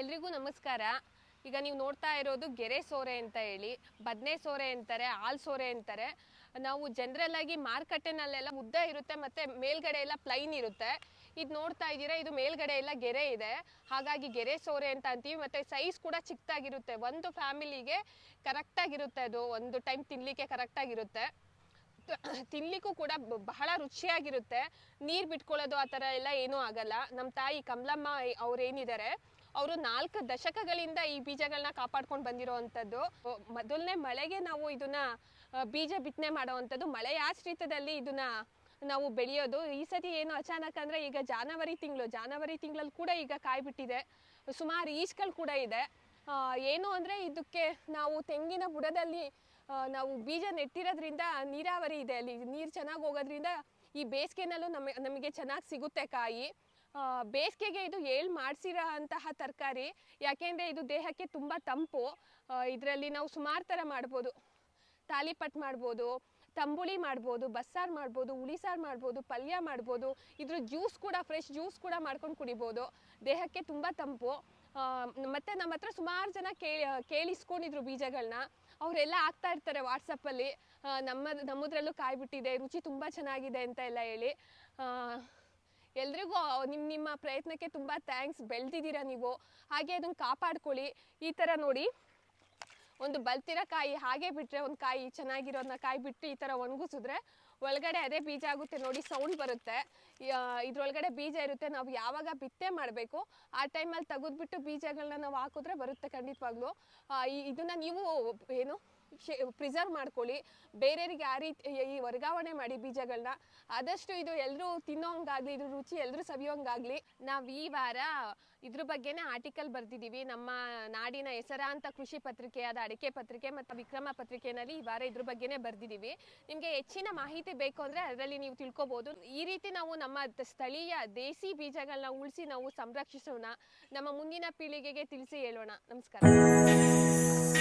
ಎಲ್ರಿಗೂ ನಮಸ್ಕಾರ. ಈಗ ನೀವು ನೋಡ್ತಾ ಇರೋದು ಗೆರೆ ಸೋರೆ ಅಂತ ಹೇಳಿ, ಬದನೆ ಸೋರೆ ಅಂತಾರೆ, ಹಾಲ್ ಸೋರೆ ಅಂತಾರೆ. ನಾವು ಜನರಲ್ ಆಗಿ ಮಾರುಕಟ್ಟೆನಲ್ಲೆಲ್ಲ ಉದ್ದ ಇರುತ್ತೆ ಮತ್ತೆ ಮೇಲ್ಗಡೆ ಎಲ್ಲ ಪ್ಲೈನ್ ಇರುತ್ತೆ. ಇದು ನೋಡ್ತಾ ಇದ್ದೀರಾ, ಇದು ಮೇಲ್ಗಡೆ ಎಲ್ಲ ಗೆರೆ ಇದೆ. ಹಾಗಾಗಿ ಗೆರೆ ಸೋರೆ ಅಂತ ಅಂತೀವಿ, ಮತ್ತೆ ಸೈಜ್ ಕೂಡ ಚಿಕ್ಕದಾಗಿರುತ್ತೆ. ಒಂದು ಫ್ಯಾಮಿಲಿಗೆ ಕರೆಕ್ಟಾಗಿರುತ್ತೆ ಅದು, ಒಂದು ಟೈಮ್ ತಿನ್ಲಿಕ್ಕೆ ಕರೆಕ್ಟಾಗಿರುತ್ತೆ ತಿನ್ಲಿಕ್ಕೂ ಕೂಡ ಬಹಳ ರುಚಿಯಾಗಿರುತ್ತೆ. ನೀರು ಬಿಟ್ಕೊಳ್ಳೋದು ಆ ಥರ ಎಲ್ಲ ಏನೂ ಆಗಲ್ಲ. ನಮ್ಮ ತಾಯಿ ಕಮಲಮ್ಮ ಅವ್ರೇನಿದ್ದಾರೆ ಅವರು ನಾಲ್ಕು ದಶಕಗಳಿಂದ ಈ ಬೀಜಗಳನ್ನ ಕಾಪಾಡ್ಕೊಂಡು ಬಂದಿರೋ ಅಂಥದ್ದು ಮೊದಲನೇ ಮಳೆಗೆ ನಾವು ಇದನ್ನ ಬೀಜ ಬಿತ್ತನೆ ಮಾಡೋವಂಥದ್ದು, ಮಳೆಯಾಶ್ರಿತದಲ್ಲಿ ಇದನ್ನ ನಾವು ಬೆಳೆಯೋದು. ಈ ಸತಿ ಏನು ಅಚಾನಕ್ ಅಂದರೆ ಈಗ ಜಾನವರಿ ತಿಂಗಳು, ಜಾನವರಿ ತಿಂಗಳಲ್ಲಿ ಕೂಡ ಈಗ ಕಾಯಿ ಬಿಟ್ಟಿದೆ ಸುಮಾರು ಈಶ್ಗಳು ಕೂಡ ಇದೆ. ಏನು ಅಂದರೆ ಇದಕ್ಕೆ ನಾವು ತೆಂಗಿನ ಬುಡದಲ್ಲಿ ನಾವು ಬೀಜ ನೆಟ್ಟಿರೋದ್ರಿಂದ ನೀರಾವರಿ ಇದೆ ಅಲ್ಲಿ. ನೀರು ಚೆನ್ನಾಗಿ ಹೋಗೋದ್ರಿಂದ ಈ ಬೇಸಿಗೆನಲ್ಲೂ ನಮಗೆ ನಮಗೆ ಚೆನ್ನಾಗಿ ಸಿಗುತ್ತೆ ಕಾಯಿ. ಬೇಸಿಗೆಗೆ ಇದು ಏಳು ಮಾಡಿಸಿರೋ ಅಂತಹ ತರಕಾರಿ, ಯಾಕೆಂದರೆ ಇದು ದೇಹಕ್ಕೆ ತುಂಬ ತಂಪು ಇದರಲ್ಲಿ ನಾವು ಸುಮಾರು ಥರ ಮಾಡ್ಬೋದು. ತಾಲಿಪಟ್ ಮಾಡ್ಬೋದು, ತಂಬುಳಿ ಮಾಡ್ಬೋದು, ಬಸ್ಸಾರು ಮಾಡ್ಬೋದು, ಹುಳಿಸಾರು ಮಾಡ್ಬೋದು, ಪಲ್ಯ ಮಾಡ್ಬೋದು, ಇದ್ರ ಜ್ಯೂಸ್ ಕೂಡ, ಫ್ರೆಶ್ ಜ್ಯೂಸ್ ಕೂಡ ಮಾಡ್ಕೊಂಡು ಕುಡಿಬೋದು. ದೇಹಕ್ಕೆ ತುಂಬ ತಂಪು. ಮತ್ತು ನಮ್ಮ ಹತ್ರ ಸುಮಾರು ಜನ ಕೇಳಿ, ಕೇಳಿಸ್ಕೊಂಡಿದ್ರು ಬೀಜಗಳನ್ನ ಅವರೆಲ್ಲ ಆಗ್ತಾ ಇರ್ತಾರೆ ವಾಟ್ಸಪ್ಪಲ್ಲಿ ನಮ್ಮ, ನಮ್ಮದ್ರಲ್ಲೂ ಕಾಯ್ಬಿಟ್ಟಿದೆ, ರುಚಿ ತುಂಬ ಚೆನ್ನಾಗಿದೆ ಅಂತ ಎಲ್ಲ ಹೇಳಿ. ಎಲ್ರಿಗೂ ನಿಮ್ಮ ನಿಮ್ಮ ಪ್ರಯತ್ನಕ್ಕೆ ತುಂಬ ಥ್ಯಾಂಕ್ಸ್ ಬೆಳೆದಿದ್ದೀರಾ ನೀವು. ಹಾಗೆ ಅದನ್ನು ಕಾಪಾಡ್ಕೊಳ್ಳಿ. ಈ ಥರ ನೋಡಿ. ಒಂದು ಬಲ್ತಿರೋ ಕಾಯಿ ಹಾಗೆ ಬಿಟ್ಟರೆ ಒಂದು ಕಾಯಿ ಚೆನ್ನಾಗಿರೋದನ್ನ ಕಾಯಿ ಬಿಟ್ಟು ಈ ಥರ ಒಣಗಿಸಿದ್ರೆ ಒಳಗಡೆ ಅದೇ ಬೀಜ ಆಗುತ್ತೆ ನೋಡಿ ಸೌಂಡ್ ಬರುತ್ತೆ. ಇದರೊಳಗಡೆ ಬೀಜ ಇರುತ್ತೆ. ನಾವು ಯಾವಾಗ ಬಿತ್ತೆ ಮಾಡಬೇಕು, ಆ ಟೈಮಲ್ಲಿ ತೆಗೆದ್ಬಿಟ್ಟು ಬೀಜಗಳನ್ನ ನಾವು ಹಾಕಿದ್ರೆ ಬರುತ್ತೆ ಖಂಡಿತವಾಗ್ಲೂ. ಇದನ್ನ ನೀವು, ಏನು? ಪ್ರಿಸರ್ವ್ ಮಾಡ್ಕೊಳ್ಳಿ. ಬೇರೆಯವ್ರಿಗೆ ಆ ರೀತಿ, ಈ ವರ್ಗಾವಣೆ ಮಾಡಿ ಬೀಜಗಳನ್ನ ಆದಷ್ಟು ಇದು ಎಲ್ಲರೂ ತಿನ್ನೋಂಗಾಗ್ಲಿ ಇದ್ರ ರುಚಿ ಎಲ್ಲರೂ ಸವಿಯೋಂಗಾಗ್ಲಿ, ನಾವು ಈ ವಾರ ಇದ್ರ ಬಗ್ಗೆನೇ ಆರ್ಟಿಕಲ್ ಬರ್ದಿದ್ದೀವಿ. ನಮ್ಮ ನಾಡಿನ ಹೆಸರಾಂತ ಕೃಷಿ ಪತ್ರಿಕೆಯಾದ ಅಡಿಕೆ ಪತ್ರಿಕೆ ಮತ್ತು ವಿಕ್ರಮ ಪತ್ರಿಕೆನಲ್ಲಿ ಈ ವಾರ ಇದ್ರ ಬಗ್ಗೆನೇ ಬರ್ದಿದ್ದೀವಿ. ನಿಮಗೆ ಹೆಚ್ಚಿನ ಮಾಹಿತಿ ಬೇಕು ಅಂದರೆ ಅದರಲ್ಲಿ ನೀವು ತಿಳ್ಕೊಬೋದು. ಈ ರೀತಿ ನಾವು ನಮ್ಮ ಸ್ಥಳೀಯ ದೇಸಿ ಬೀಜಗಳನ್ನ ಉಳಿಸಿ ನಾವು ಸಂರಕ್ಷಿಸೋಣ. ನಮ್ಮ ಮುಂದಿನ ಪೀಳಿಗೆಗೆ ತಿಳಿಸಿ ಹೇಳೋಣ. ನಮಸ್ಕಾರ.